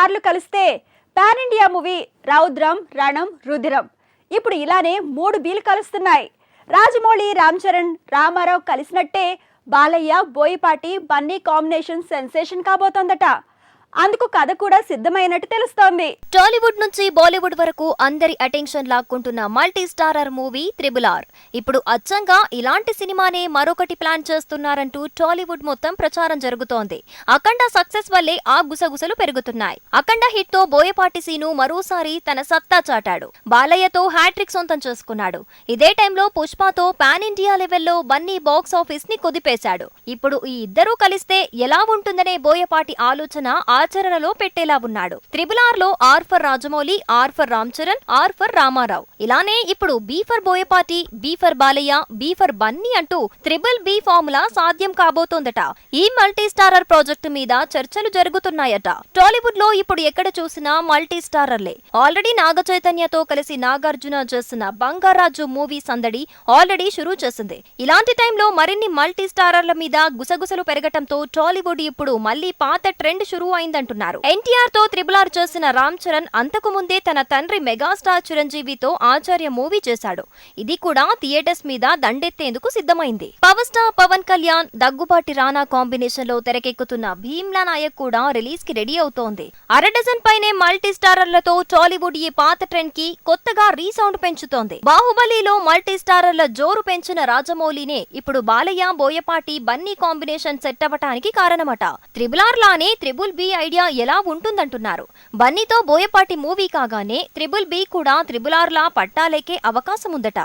సార్లు కలిస్తే pan India movie Raudram Ranam Rudhiram. ఇప్పుడు ఇలానే మూడు బీలు కలుస్తున్నాయి. రాజమౌళి రామ్ చరణ్ రామారావు కలిసినట్టే బాలయ్య బోయిపాటి బన్నీ కాంబినేషన్ సెన్సేషన్ కాబోతోందట. అందుకు కథ కూడా సిద్ధమైనట్టు తెలుస్తోంది. టాలీవుడ్ నుంచి బాలీవుడ్ వరకు అందరి attention లాక్కుంటున్న multi starrer movie triple R. ఇప్పుడు అచ్చంగా ఇలాంటి సినిమానే మరొకటి ప్లాన్ చేస్తున్నారంటూ టాలీవుడ్ మొత్తం ప్రచారం జరుగుతోంది. అఖండ సక్సెస్ వల్లే ఆ గుసగుసలు పెరుగుతున్నాయి. అఖండ హిట్తో బోయపాటి సీను మరోసారి తన సత్తా చాటాడు. బాలయ్యతో హ్యాట్రిక్ సొంతం చేసుకున్నాడు. ఇదే టైంలో పుష్పతో పాన్ ఇండియా లెవెల్లో బన్నీ బాక్స్ ఆఫీస్ని కుదిపేశాడు. ఇప్పుడు ఈ ఇద్దరూ కలిస్తే ఎలా ఉంటుందనే బోయపాటి ఆలోచన ఆచరణలో పెట్టేలా ఉన్నాడు triple ఆర్లో R for Rajamouli R for Ram Charan R for Ramarao. ఇలానే ఇప్పుడు B for Boyapati B for Balayya B for Bunny అంటూ త్రిబుల్ బి ఫార్ములా సాధ్యం కాబోతోందట. ఈ మల్టీ స్టారర్ ప్రాజెక్టు మీద చర్చలు జరుగుతున్నాయట. టాలీవుడ్లో ఇప్పుడు ఎక్కడ చూసినా మల్టీ స్టారర్లే ఆల్రెడీ నాగ చైతన్యతో కలిసి నాగార్జున చేస్తున్న బంగారాజు మూవీ సందడి ఆల్రెడీ షురూ చేసింది. ఇలాంటి టైంలో మరిన్ని మల్టీ స్టారర్ల మీద గుసగుసలు పెరగటంతో టాలీవుడ్ ఇప్పుడు మళ్ళీ పాత ట్రెండ్ షురూ అయిందంటున్నారు ఎన్టీఆర్తో త్రిబుల్ ఆర్ చేసిన రామ్ చరణ్ అంతకు ముందే తన తండ్రి మెగాస్టార్ చిరంజీవితో ఆచార్య మూవీ చేశాడు. ఇది కూడా థియేటర్స్ మీద దండెత్తేందుకు సిద్ధమైంది. పవర్ స్టార్ పవన్ కళ్యాణ్ దగ్గుబాటి రానా కాంబినేషన్లో తెరకెక్కుతున్న భీమ్లా నాయక్ కూడా రిలీజ్కి రెడీ అవుతోంది. అర డజన్ పైనే మల్టీ స్టారర్లతో టాలీవుడ్ ఈ పాత ట్రెండ్కి కొత్తగా రీసౌండ్ పెంచుతోంది. బాహుబలిలో మల్టీ స్టారర్ల జోరు పెంచిన రాజమౌళినే ఇప్పుడు బాలయ్య బోయపాటి బన్నీ కాంబినేషన్ సెట్ అవ్వటానికి కారణమట. త్రిబుల్ ఆర్ లానే త్రిబుల్ బి ఐడియా ఎలా ఉంటుందంటున్నారు. బన్నీతో బోయపాటి మూవీ కాగానే త్రిబుల్ బి కూడా త్రిబుల్ ఆర్లా పట్టాలేకే అవకాశముందట.